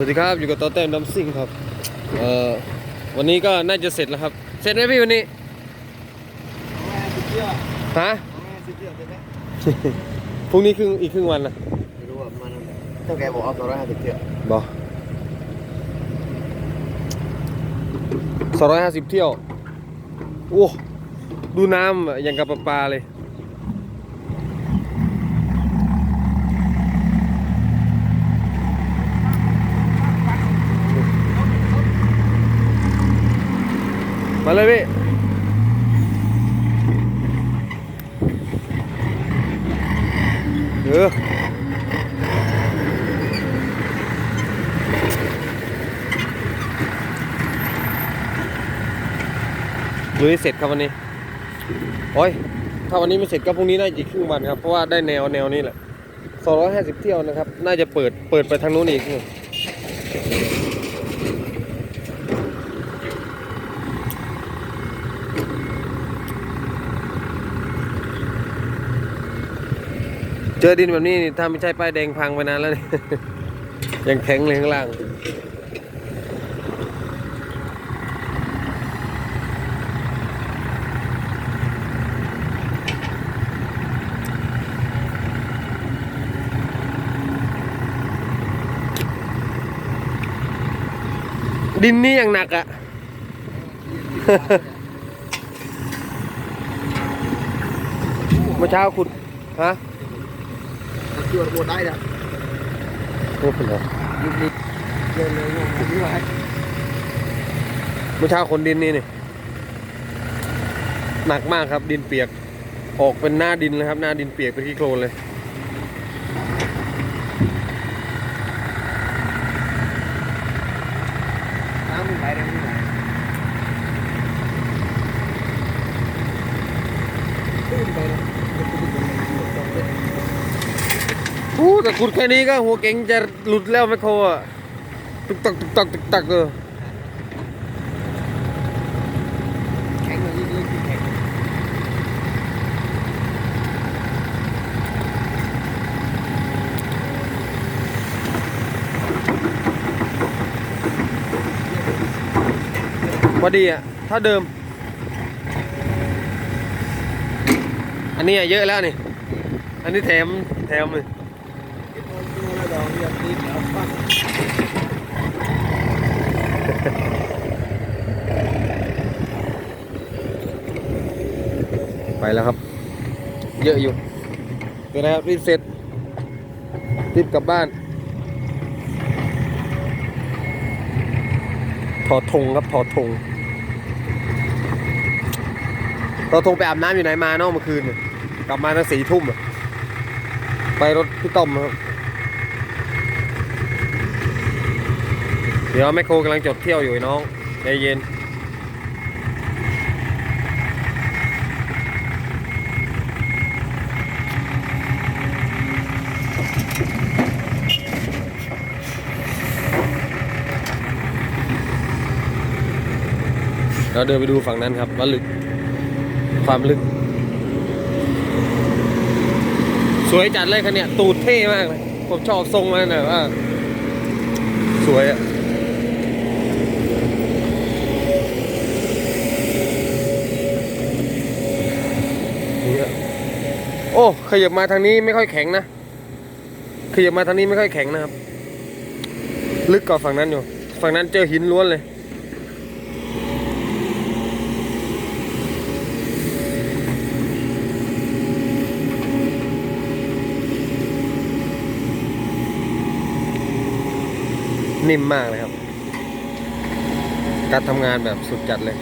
สวัสดีครับ อยู่กับต่อแต้มดัมซิ่งครับเอ่อวันนี้ก็น่าจะเสร็จแล้วครับ เสร็จไหมพี่วันนี้สิบเที่ยวฮะสิบเที่ยวใช่ไหมพรุ่งนี้ครึ่งอีกครึ่งวันนะไม่รู้ว่ามันเท่าแกบอกเอาสองร้อยห้าสิบเที่ยวบอสองร้อยห้าสิบเที่ยวโอ้ดูน้ำอะอย่างกับปลาปลาเลย มาเลยพี่เออลุยเสร็จครับวันนี้ โอ้ย ถ้าวันนี้ไม่เสร็จก็พรุ่งนี้น่าจะครึ่งวันครับ เพราะว่าได้แนวแนวนี้แหละ250 เที่ยวนะครับ น่าจะเปิดเปิดไปทางนู้นอีก เจอดินแบบนี้ถ้าไม่ใช่ป้ายแดงพังไปนานแล้วนี่ยังแข็งเลยข้างล่างดินนี่อย่างหนักอะเมื่อเช้าขุดฮะ ถ้าเที่ยวหมดได้นะโอ้โหเหรอยุบนิดเดินเลยงงผมไม่ไหวเมื่อเช้าคนดินนี่นี่หนักมากครับดินเปียก ออกเป็นหน้าดินเลยครับ หน้าดินเปียกเป็นขี้โคลนเลย น้ำมันไหลได้ไม่ไหวตื้นไปนะ อู้แต่ขุดแค่นี้ก็หัวเก๋งจะหลุดแล้วไมโครอะตึกตักตึกตักตึกตักเออแข็งเลยแข็งพอดีอะถ้าเดิม อันนี้เยอะแล้วนี่ อันนี้แถมแถมเลย ไปแล้วครับ เยอะอยู่เดี๋ยวนะครับรีบเสร็จรีบกลับบ้าน ถอดธงครับถอดธงถอดธงไปอาบน้ำอยู่ไหนมาเนอกเมื่อคืน กลับมาตั้งสี่ทุ่มอะไปรถพี่ต้อมครับ เดี๋ยวแมคโครกำลังจดเที่ยวอยู่น้องใจเย็นเราเดินไปดูฝั่งนั้นครับว่าลึก ความลึก สวยจัดเลยคันเนี้ยตูดเท่มากเลย ผมชอบทรงมันนะว่า สวยอะนี่อะโอ้ ขยับมาทางนี้ไม่ค่อยแข็งนะขยับมาทางนี้ไม่ค่อยแข็งนะครับ ลึกกว่าฝั่งนั้นอยู่ ฝั่งนั้นเจอหินล้วนเลยนิ่มมากเลยครับ การทำงานแบบสุดจัดเลย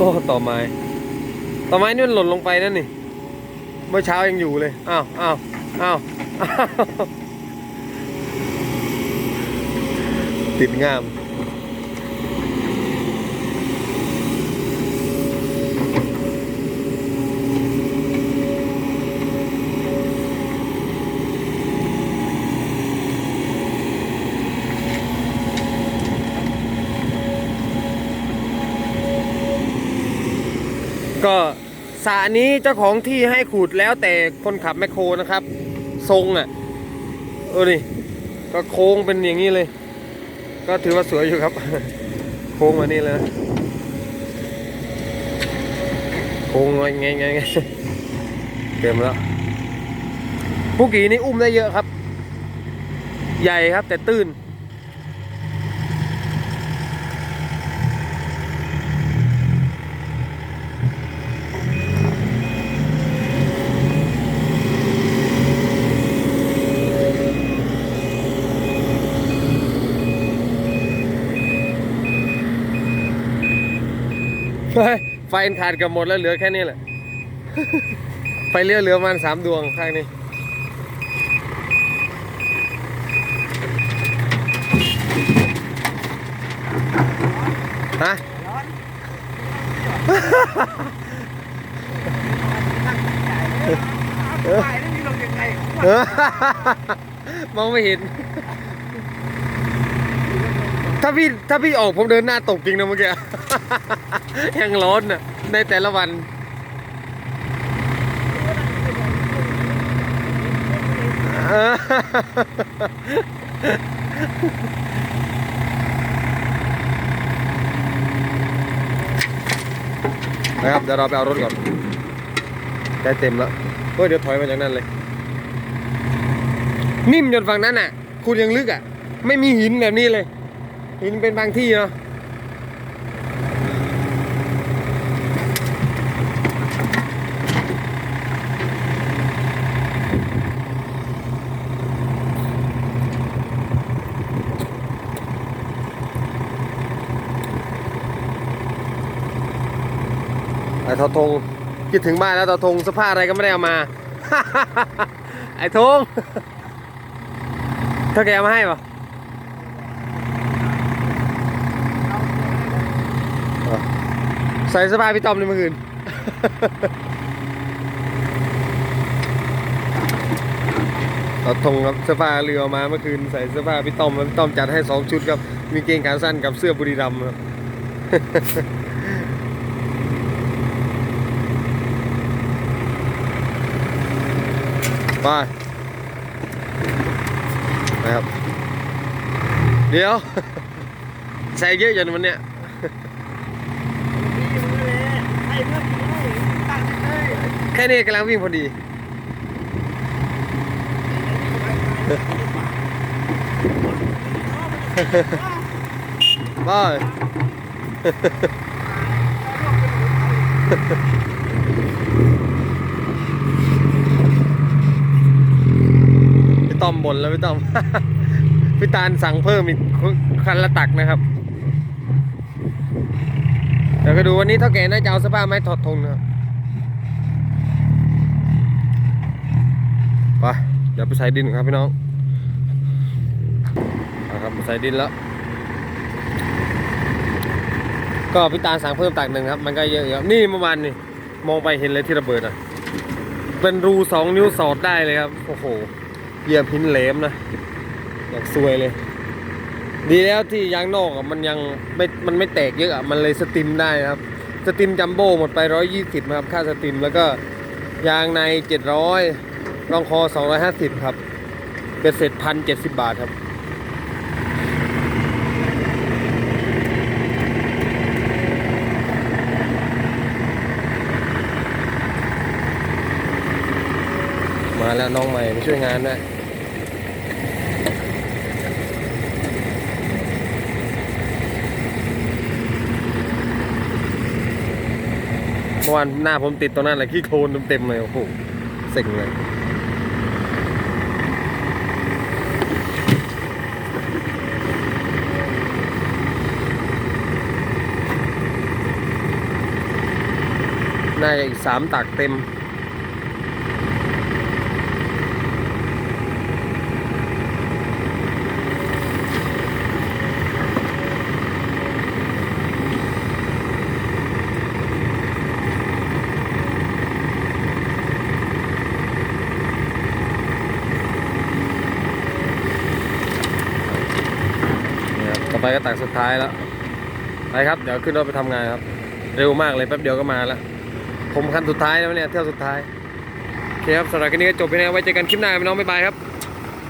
โอ้ต่อไม้ต่อไม้นี่มันหล่นลงไปนั่นนี่ เมื่อเช้ายังอยู่เลย อ้าวอ้าวอ้าวอ้าวติดง่าม ก็ สระนี้เจ้าของที่ให้ขุดแล้วแต่คนขับแมคโครนะครับ ทรงอะเออนี่ก็โค้งเป็นอย่างนี้เลย ก็ถือว่าสวยอยู่ครับ โค้งมานี่เลยนะโค้งไงไงไงไงเต็มแล้วปุกีนี่อุ้มได้เยอะครับ ใหญ่ครับแต่ตื้น ไฟไฟขาดเกับหมดแล้วเหลือแค่นี้แหละ ไฟเลี้ยวเหลือประมาณสามดวงข้างนี้ ฮะไปแล้วนี่ลงยังไงมองไม่เห็น ถ้าพี่ถ้าพี่ออกผมเดินหน้าตกจริงนะเมื่อกี้ ยังร้อนน่ะในแต่ละวัน นะครับเดี๋ยวเราไปเอารถก่อนใกล้เต็มแล้วเฮ้ยเดี๋ยวถอยมาจากนั้นเลย นิ่มจนฝั่งนั้นอะ คุณยังลึกอะ ไม่มีหินแบบนี้เลย หินเป็นบางที่เนาะไอ้ทอทงคิดถึงบ้านแล้วทอทงเสภาอะไรก็ไม่ได้เอามา ไอ้ทงเท่าแกเอามาให้ปะ ใส่สภายพี่ต้อมในเมื่อคืนเอาทงครับเสื้อผ้าเรือมาเมื่อคืนใส่เสื้อผ้าพี่ต้อมพี่ต้อมจัดให้สองชุดครับ มีเกงขาสั้นกับเสื้อบุรีรัมย์ครับไปนะครับ เดี๋ยว ใส่เยอะจนวันเนี้ย ให้เพื่อนให้ตั้งเลย แค่นี้กำลังวิ่งพอดีบายพี่ต้อมบ่นแล้วพี่ต้อม พี่ตาลสั่งเพิ่มอีกคันละตักนะครับเดี๋ยวก็ดูวันนี้เท่าแก่น่าจะเอาเสภาพไม้ถอดธงนะครับ ไปเดี๋ยวไปใส่ดินครับพี่น้องนะครับไปใส่ดินแล้ว ก็พี่ตาสั่งเพิ่มตักหนึ่งครับ มันก็เยอะอยู่ครับนี่เมื่อวานนี่มองไปเห็นเลยที่ระเบิดอะ เป็นรูสองนิ้วสอดได้เลยครับ โอ้โห เยียบหินเหลมนะอยากซวยเลย ดีแล้วที่ยางนอกอะมันยังไม่ มันไม่แตกเยอะอะ มันเลยสติมได้ครับ สติมจัมโบ้หมดไปร้อยยี่สิบครับ ค่าสติมแล้วก็ยางในเจ็ดร้อย รองคอสองร้อยห้าสิบครับเป็นเสร็จพันเจ็ดสิบบาทครับมาแล้วน้องใหม่มาช่วยงานด้วยเมื่อวานหน้าผมติดตรงนั้นแหละขี้โคลนเต็มๆเลย โอ้โหเซ็งเลย น่าจะอีกสามตักเต็ม ต่อไปก็ตักสุดท้ายแล้ว ไปครับ เดี๋ยวขึ้นรถไปทำงานครับ เร็วมากเลยแป๊บเดียวก็มาแล้ว ผมคันสุดท้ายแล้วเนี่ยเที่ยวสุดท้ายโอเคครับสำหรับคลิปนี้ก็จบไปแล้วไว้เจอกันคลิปหน้าพี่น้องบ๊ายบายครับ